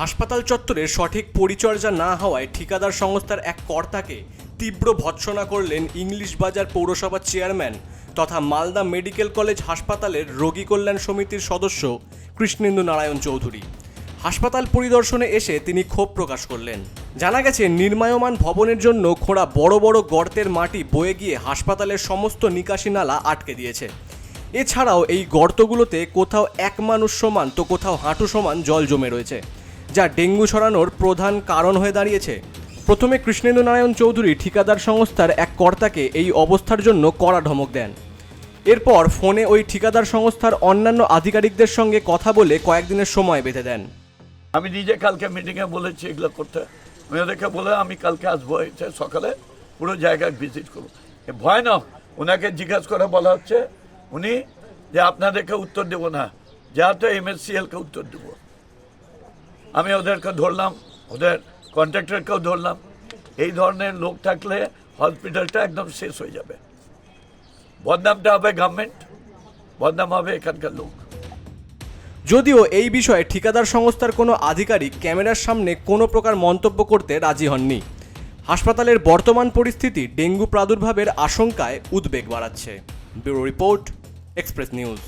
হাসপাতাল চত্বরে সঠিক পরিচর্যা না হওয়ায় ঠিকাদার সংস্থার এক কর্তাকে তীব্র ভৎসনা করলেন ইংলিশ বাজার পৌরসভার চেয়ারম্যান তথা মালদা মেডিকেল কলেজ হাসপাতালের রোগী কল্যাণ সমিতির সদস্য কৃষ্ণেন্দু নারায়ণ চৌধুরী। হাসপাতাল পরিদর্শনে এসে তিনি ক্ষোভ প্রকাশ করলেন। জানা গেছে, নির্মায়মান ভবনের জন্য খোঁড়া বড় বড় গর্তের মাটি বয়ে গিয়ে হাসপাতালের সমস্ত নিকাশি নালা আটকে দিয়েছে। এছাড়াও এই গর্তগুলোতে কোথাও এক মানুষ সমান তো কোথাও হাঁটু সমান জল জমে রয়েছে। যা ডেঙ্গু ছড়ানোর প্রধান কারণ হয়ে দাঁড়িয়েছে। প্রথমে কৃষ্ণেন্দু নারায়ণ চৌধুরী ঠিকাদার সংস্থার এক কর্তাকে এই অবস্থার জন্য কড়া ধমক দেন। এরপর ফোনে ওই ঠিকাদার সংস্থার অন্যান্য আধিকারিকদের সঙ্গে কথা বলে কয়েকদিনের সময় বেঁধে দেন। আমি নিজে কালকে মিটিংয়ে বলেছি এগুলো করতে। আমি ওদেরকে বলে আমি কালকে আসব সকালে, পুরো জায়গায় ভিজিট করব। ভয় না, ওনাকে জিজ্ঞাসা করে বলা হচ্ছে, উনি যে আপনাদেরকে উত্তর দেবো না যা তো এমএসসিএলকে উত্তর দেবো। আমি ওদেরকে ধরলাম, ওদের কন্ট্রাক্টরকেও ধরলাম। এই ধরনের লোক থাকলে হসপিটালটা একদম শেষ হয়ে যাবে। বদনামটা হবে গভর্নমেন্ট বদনাম হবে এখানকার লোক। যদিও এই বিষয়ে ঠিকাদার সংস্থার কোনো আধিকারিক ক্যামেরার সামনে কোনো প্রকার মন্তব্য করতে রাজি হননি। হাসপাতালের বর্তমান পরিস্থিতি ডেঙ্গু প্রাদুর্ভাবের আশঙ্কায় উদ্বেগ বাড়াচ্ছে। Bureau report express news